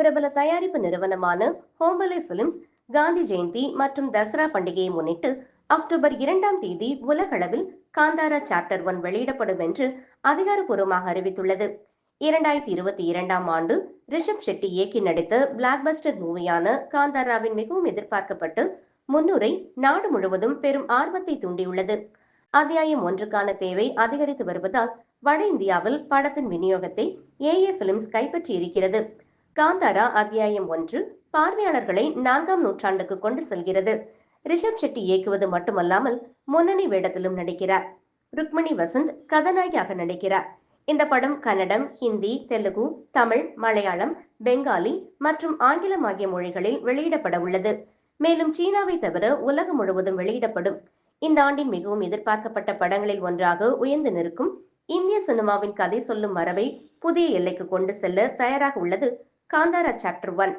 பிரபல தயாரிப்பு நிறுவனமான ஹோம்பலே பிலிம்ஸ் காந்தி ஜெயந்தி மற்றும் தசரா பண்டிகையை முன்னிட்டு அக்டோபர் இரண்டாம் தேதி உலகளவில் காந்தாரா சாப்டர் ஒன் வெளியிடப்படும் என்று அதிகாரப்பூர்வமாக அறிவித்துள்ளது. இரண்டாயிரத்தி இருபத்தி இரண்டாம் ஆண்டு ரிஷப் ஷெட்டி இயக்கி நடித்த பிளாக்பஸ்டர் மூவியான காந்தாராவின் மிகவும் எதிர்பார்க்கப்பட்டு முன்னுரை நாடு முழுவதும் பெரும் ஆர்வத்தை தூண்டியுள்ளது. அத்தியாயம் ஒன்றுக்கான தேவை அதிகரித்து வருவதால் வட இந்தியாவில் படத்தின் விநியோகத்தை ஏஏ பிலிம்ஸ் கைப்பற்றி இருக்கிறது காந்தாரா அத்தியாயம் ஒன்று பார்வையாளர்களை நான்காம் நூற்றாண்டுக்கு கொண்டு செல்கிறது. ரிஷப் ஷெட்டி இயக்குவது மட்டுமல்லாமல் முன்னணி வேடத்திலும் நடிக்கிறார். ருக்மணி வசந்த் கதாநாயகியாக நடிக்கிறார். இந்த படம் கன்னடம் ஹிந்தி தெலுங்கு தமிழ் மலையாளம் பெங்காலி மற்றும் ஆங்கிலம் ஆகிய மொழிகளில் வெளியிடப்பட உள்ளது. மேலும் சீனாவை தவிர உலகம் முழுவதும் வெளியிடப்படும். இந்த ஆண்டின் மிகவும் எதிர்பார்க்கப்பட்ட படங்களில் ஒன்றாக உயர்ந்து நிற்கும் இந்திய சினிமாவின் கதை சொல்லும் மரபை புதிய எல்லைக்கு கொண்டு செல்ல தயாராக உள்ளது காந்தாரா சாப்டர் ஒன்